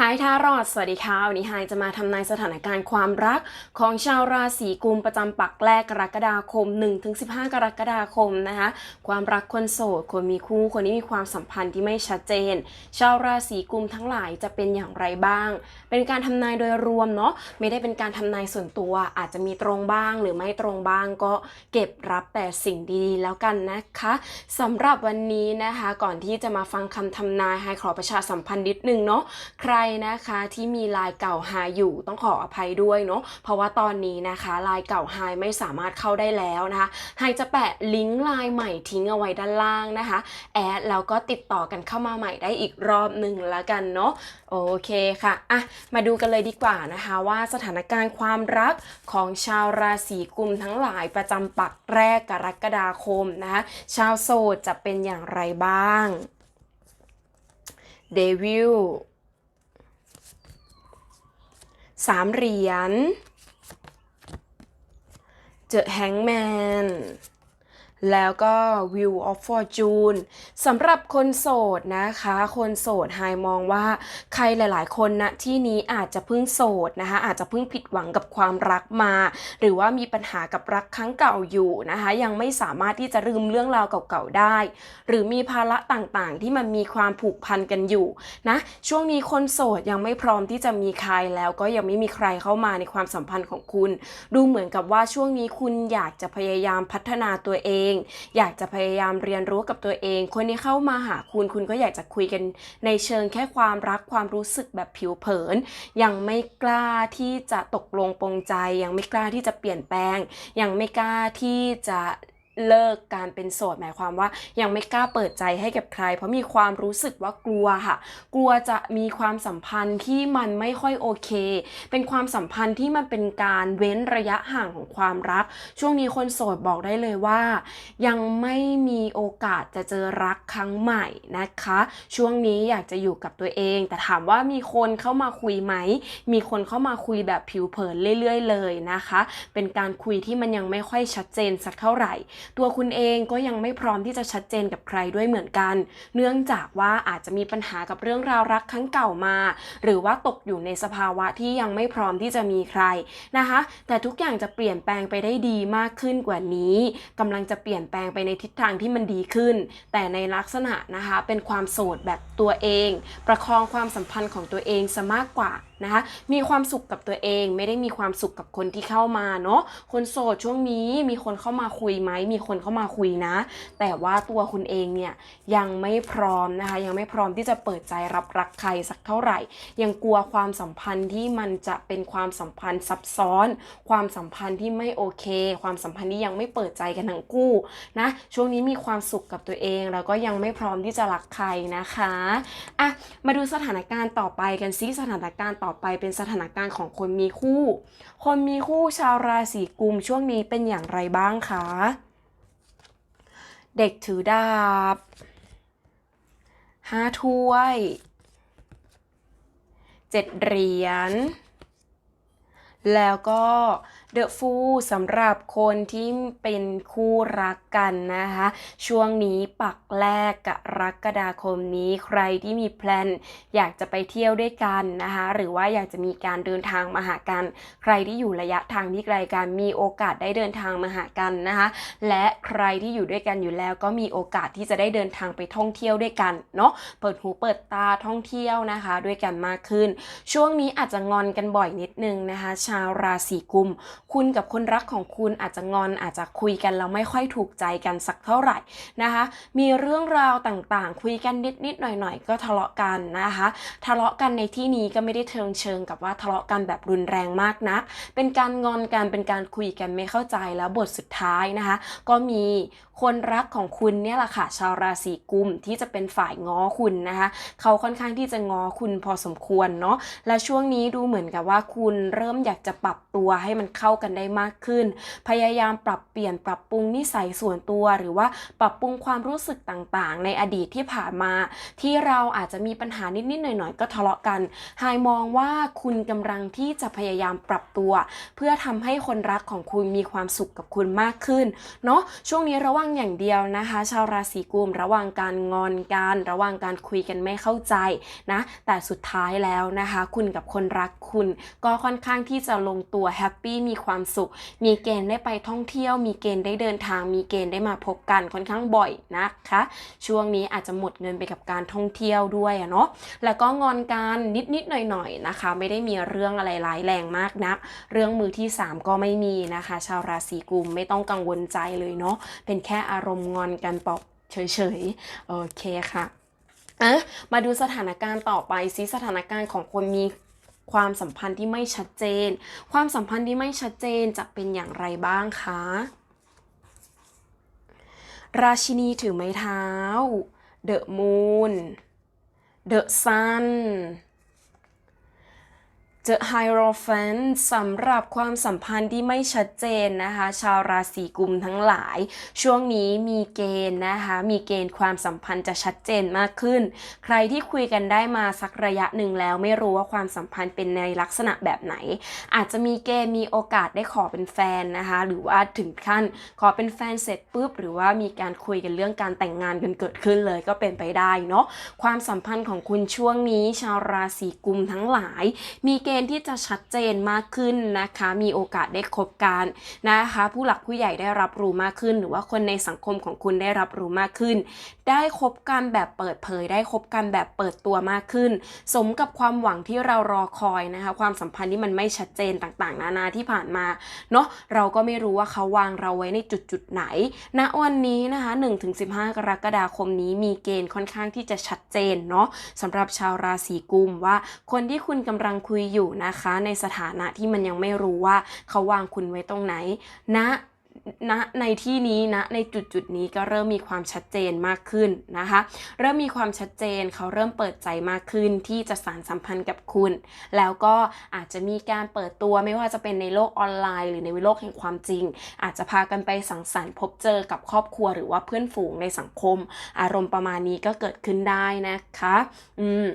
หายทารอด สวัสดีค่ะ วันนี้ไฮจะมาทำนายสถานการณ์ความรัก ของชาวราศีกุมประจำปักแรกกรกฎาคม 1-15 กรกฎาคมนะคะ ความรักคนโสด คนมีคู่ คนที่มีความสัมพันธ์ที่ไม่ชัดเจน ชาวราศีกุมทั้งหลายจะเป็นอย่างไรบ้าง เป็นการทำนายโดยรวมเนาะ ไม่ได้เป็นการทำนายส่วนตัว อาจจะมีตรงบ้างหรือไม่ตรงบ้างก็เก็บรับแต่สิ่งดีๆ แล้วกันนะคะสำหรับวันนี้นะคะ ก่อนที่จะมาฟังคำทำนายไฮขอประชาสัมพันธ์นิดนึงเนาะ ใครนะคะที่มีลายเก่าหายอยู่ต้องขออภัยด้วยเนาะเพราะว่าตอนนี้นะคะลายเก่าไฮไม่สามารถเข้าได้แล้วนะคะไฮจะแปะลิงก์ลายใหม่ทิ้งเอาไว้ด้านล่างนะคะแอดแล้วก็ติดต่อกันเข้ามาใหม่ได้อีกรอบหนึ่งแล้วกันเนาะโอเคค่ะอะมาดูกันเลยดีกว่านะคะว่าสถานการณ์ความรักของชาวราศีกุมทั้งหลายประจำปักแรกกรกฎาคมนะคะชาวโสดจะเป็นอย่างไรบ้างเดวิล สามเหรียญเจ แล้วก็ View of Fortune สำหรับคนโสดนะคะ คนโสดไฮมองว่าใครหลายๆ คนนะที่นี้อาจจะเพิ่งโสดนะคะ อาจจะเพิ่งผิดหวังกับความรักมา หรือว่ามีปัญหากับรักครั้งเก่าอยู่นะคะ ยังไม่สามารถที่จะลืมเรื่องราวเก่าๆได้ หรือมีภาระต่างๆ ที่มันมีความผูกพันกันอยู่นะช่วงนี้คนโสดยังไม่พร้อมที่จะมีใครแล้วก็ยังไม่มีใครเข้ามาในความสัมพันธ์ของคุณ ดูเหมือนกับว่าช่วงนี้คุณอยากจะพยายามพัฒนาตัวเองอยากจะพยายามเรียนรู้กับตัวเอง คนที่เข้ามาหาคุณคุณก็อยากจะคุยกันในเชิงแค่ความรักความรู้สึกแบบผิวเผิน ยังไม่กล้าที่จะตกลงปรงใจ ยังไม่กล้าที่จะเปลี่ยนแปลง ยังไม่กล้าที่จะ เลิกการเป็นโสดหมายความว่า ยังไม่กล้าเปิดใจให้กับใคร เพราะมีความรู้สึกว่ากลัวค่ะ กลัวจะมีความสัมพันธ์ที่มันไม่ค่อยโอเค เป็นความสัมพันธ์ที่มันเป็นการเว้นระยะห่างของความรัก ช่วงนี้คนโสดบอกได้เลยว่า ยังไม่มีโอกาสจะเจอรักครั้งใหม่นะคะ ช่วงนี้อยากจะอยู่กับตัวเอง แต่ถามว่ามีคนเข้ามาคุยไหม มีคนเข้ามาคุยแบบผิวเผินเรื่อย ๆ เลยนะคะ เป็นการคุยที่มันยังไม่ค่อยชัดเจนสักเท่าไหร่ตัวคุณเองก็ยังไม่พร้อมที่จะชัดเจนกับใครด้วยเหมือนกัน เนื่องจากว่าอาจจะมีปัญหากับเรื่องราวรักครั้งเก่ามา หรือว่าตกอยู่ในสภาวะที่ยังไม่พร้อมที่จะมีใครนะคะ แต่ทุกอย่างจะเปลี่ยนแปลงไปได้ดีมากขึ้นกว่านี้กำลังจะเปลี่ยนแปลงไปในทิศทางที่มันดีขึ้น แต่ในลักษณะนะคะเป็นความโสดแบบตัวเอง ประคองความสัมพันธ์ของตัวเองซะมากกว่านะคะ มีความสุขกับตัวเองไม่ได้มีความสุขกับคนที่เข้ามาเนาะคนโสดช่วงนี้มีคนเข้ามาคุยไหมมีคนเข้ามาคุยนะ แต่ว่าตัวคุณเองเนี่ยยังไม่พร้อมนะคะ ยังไม่พร้อมที่จะเปิดใจรับรักใครสักเท่าไหร่ ยังกลัวความสัมพันธ์ที่มันจะเป็นความสัมพันธ์ซับซ้อน ความสัมพันธ์ที่ไม่โอเค ความสัมพันธ์ที่ยังไม่เปิดใจกันทั้งคู่นะช่วงนี้มีความสุขกับตัวเองแล้วก็ยังไม่พร้อมที่จะรักใครนะคะอะมาดูสถานการณ์ต่อไปกันซิสถานการณ์ต่อไปเป็นสถานการณ์ของคนมีคู่ คนมีคู่ชาวราศีกุมช่วงนี้เป็นอย่างไรบ้างคะ เด็กถือดาบห้าถ้วยเจ็ดเหรียญแล้วก็ เดอะฟูสำหรับคนที่เป็นคู่รักกันนะคะ ช่วงนี้ปักแรกกรกฎาคมนี้ใครที่มีแพลนอยากจะไปเที่ยวด้วยกันนะคะ หรือว่าอยากจะมีการเดินทางมาหากัน ใครที่อยู่ระยะทางที่ไกลกันมีโอกาสได้เดินทางมาหากันนะคะ และใครที่อยู่ด้วยกันอยู่แล้วก็มีโอกาสที่จะได้เดินทางไปท่องเที่ยวด้วยกันเนาะเปิดหูเปิดตาท่องเที่ยวนะคะ ด้วยกันมากขึ้น ช่วงนี้อาจจะงอนกันบ่อยนิดนึงนะคะ ชาวราศีกุมคุณกับคนรักของคุณอาจจะงอนอาจจะคุยกันแล้วไม่ค่อยถูกใจกันสักเท่าไหร่นะคะ มีเรื่องราวต่างๆ คุยกันนิดๆหน่อยๆ ก็ทะเลาะกันนะคะ ทะเลาะกันในที่นี้ก็ไม่ได้เชิงเชิงกับว่าทะเลาะกันแบบรุนแรงมากนัก เป็นการงอนกันเป็นการคุยกันไม่เข้าใจแล้วบทสุดท้ายนะคะ ก็มีคนรักของคุณเนี่ยแหละค่ะชาวราศีกุมที่จะเป็นฝ่ายง้อคุณนะคะเขาค่อนข้างที่จะง้อคุณพอสมควรเนาะและช่วงนี้ดูเหมือนกับว่าคุณเริ่มอยากจะปรับตัวให้มันเข้ากันได้มากขึ้น พยายามปรับเปลี่ยนปรับปรุงนิสัยส่วนตัว หรือว่าปรับปรุงความรู้สึกต่างๆ ในอดีตที่ผ่านมา ที่เราอาจจะมีปัญหานิดๆหน่อยๆก็ทะเลาะกันไฮมองว่าคุณกำลังที่จะพยายามปรับตัว เพื่อทำให้คนรักของคุณมีความสุขกับคุณมากขึ้นเนาะช่วงนี้ระวังอย่างเดียวนะคะ ชาวราศีกุมระวังการงอนกันระวังการคุยกันไม่เข้าใจนะแต่สุดท้ายแล้วนะคะ คุณกับคนรักคุณก็ค่อนข้างที่จะลงตัวแฮปปี้มีีความสุข มีเกณฑ์ได้ไปท่องเที่ยว มีเกณฑ์ได้เดินทาง มีเกณฑ์ได้มาพบกันค่อนข้างบ่อยนะคะ ช่วงนี้อาจจะหมดเงินไปกับการท่องเที่ยวด้วยอะเนาะ แล้วก็งอนกันนิดๆหน่อยๆนะคะ ไม่ได้มีเรื่องอะไรร้ายแรงมากนัก เรื่องมือที่ 3 ก็ไม่มีนะคะ ชาวราศีกุมไม่ต้องกังวลใจเลยเนาะ เป็นแค่อารมณ์งอนกันปอกเฉยๆ โอเคค่ะอะมาดูสถานการณ์ต่อไปซิสถานการณ์ของคนมี ความสัมพันธ์ที่ไม่ชัดเจน ความสัมพันธ์ที่ไม่ชัดเจนจะเป็นอย่างไรบ้างคะ ราชินีถือไม้เท้าเดอะมูนเดอะซัน The Hierophant สำหรับความสัมพันธ์ที่ไม่ชัดเจนนะคะ ชาวราศีกุมทั้งหลาย ช่วงนี้มีเกณฑ์นะคะ มีเกณฑ์ความสัมพันธ์จะชัดเจนมากขึ้น ใครที่คุยกันได้มาสักระยะหนึ่งแล้วไม่รู้ว่าความสัมพันธ์เป็นในลักษณะแบบไหน อาจจะมีเกณฑ์มีโอกาสได้ขอเป็นแฟนนะคะ หรือว่าถึงขั้นขอเป็นแฟนเสร็จปุ๊บ หรือว่ามีการคุยกันเรื่องการแต่งงานกันเกิดขึ้นเลยก็เป็นไปได้เนาะความสัมพันธ์ของคุณช่วงนี้ ชาวราศีกุมทั้งหลาย มีเกณฑ์ที่จะชัดเจนมากขึ้นนะคะ มีโอกาสได้คบกันนะคะ ผู้หลักผู้ใหญ่ได้รับรู้มากขึ้น หรือว่าคนในสังคมของคุณได้รับรู้มากขึ้น ได้คบกันแบบเปิดเผย ได้คบกันแบบเปิดตัวมากขึ้น สมกับความหวังที่เรารอคอยนะคะ ความสัมพันธ์ที่มันไม่ชัดเจนต่างๆ นานาที่ผ่านมาเนาะเราก็ไม่รู้ว่าเขาวางเราไว้ในจุดจุดๆไหนณวันนี้นะคะ 1-15 กรกฎาคมนี้มีเกณฑ์ค่อนข้างที่จะชัดเจนเนาะสำหรับชาวราศีกุมว่า คนที่คุณกำลังคุยอยู่นะคะ ในสถานะที่มันยังไม่รู้ว่าเขาวางคุณไว้ตรงไหนณณในที่นี้นะในจุดจุดนี้ก็เริ่มมีความชัดเจนมากขึ้นนะคะ เริ่มมีความชัดเจนเขาเริ่มเปิดใจมากขึ้นที่จะสานสัมพันธ์กับคุณ แล้วก็อาจจะมีการเปิดตัวไม่ว่าจะเป็นในโลกออนไลน์ หรือในโลกแห่งความจริง อาจจะพากันไปสังสรรค์พบเจอกับครอบครัวหรือว่าเพื่อนฝูงในสังคม อารมณ์ประมาณนี้ก็เกิดขึ้นได้นะคะ อืม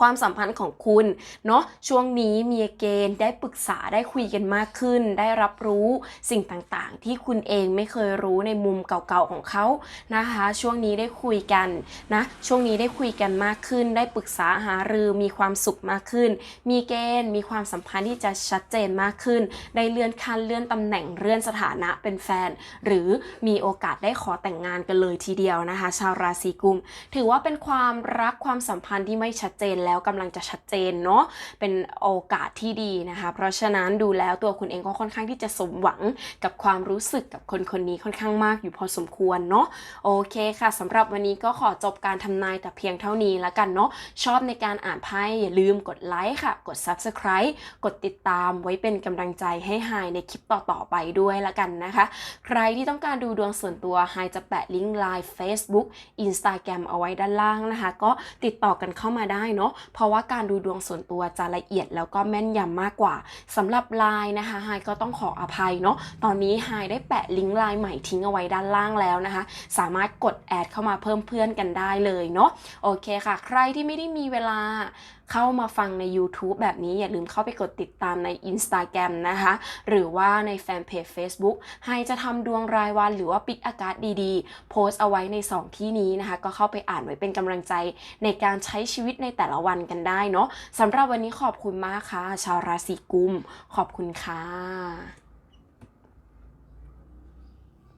ความสัมพันธ์ของคุณเนาะช่วงนี้มีเกณฑ์ได้ปรึกษาได้คุยกันมากขึ้น ได้รับรู้สิ่งต่างๆ ที่คุณเองไม่เคยรู้ในมุมเก่าๆของเขานะคะ ช่วงนี้ได้คุยกันนะช่วงนี้ได้คุยกันมากขึ้น ได้ปรึกษาหารือมีความสุขมากขึ้น มีเกณฑ์มีความสัมพันธ์ที่จะชัดเจนมากขึ้น ได้เลื่อนขั้นเลื่อนตำแหน่งเลื่อนสถานะเป็นแฟน หรือมีโอกาสได้ขอแต่งงานกันเลยทีเดียวนะคะ ชาวราศีกุม ถือว่าเป็นความรักความสัมพันธ์ที่ไม่ชัดเจนแล้วกำลังจะชัดเจนเนาะเป็นโอกาสที่ดีนะคะ เพราะฉะนั้นดูแล้วตัวคุณเองก็ค่อนข้างที่จะสมหวังกับความรู้สึกกับคนคนนี้ค่อนข้างมากอยู่พอสมควรเนาะโอเคค่ะสำหรับวันนี้ก็ขอจบการทำนายแต่เพียงเท่านี้แล้วกันเนาะชอบในการอ่านไพ่อย่าลืมกดไลค์ค่ะ กด Subscribe กดติดตามไว้เป็นกำลังใจให้ไฮในคลิปต่อๆไปด้วยละกันนะคะ ใครที่ต้องการดูดวงส่วนตัวไฮจะแปะลิงก์ไลน์ Facebook Instagram เอาไว้ด้านล่างนะคะ ก็ติดต่อกันเข้ามาได้เนานาะเพราะว่าการดูดวงส่วนตัวจะละเอียดแล้วก็แม่นยำมากกว่าสำหรับไลน์นะคะไฮก็ต้องขออภัยเนาะตอนนี้ไฮได้แปะลิงก์ไลน์ใหม่ทิ้งเอาไว้ด้านล่างแล้วนะคะ สามารถกดแอดเข้ามาเพิ่มเพื่อนกันได้เลยเนาะโอเคค่ะ ใครที่ไม่ได้มีเวลา เข้ามาฟังใน YouTube แบบนี้อย่าลืมเข้าไปกดติดตามใน Instagram นะคะ หรือว่าในแฟนเพจ Facebook ให้จะทำดวงรายวันหรือว่าปิกอากาศดีๆ โพสต์เอาไว้ใน 2 ที่นี้นะคะ ก็เข้าไปอ่านไว้เป็นกำลังใจในการใช้ชีวิตในแต่ละวันกันได้เนาะสำหรับวันนี้ขอบคุณมากค่ะ ชาวราศีกุม ขอบคุณค่ะ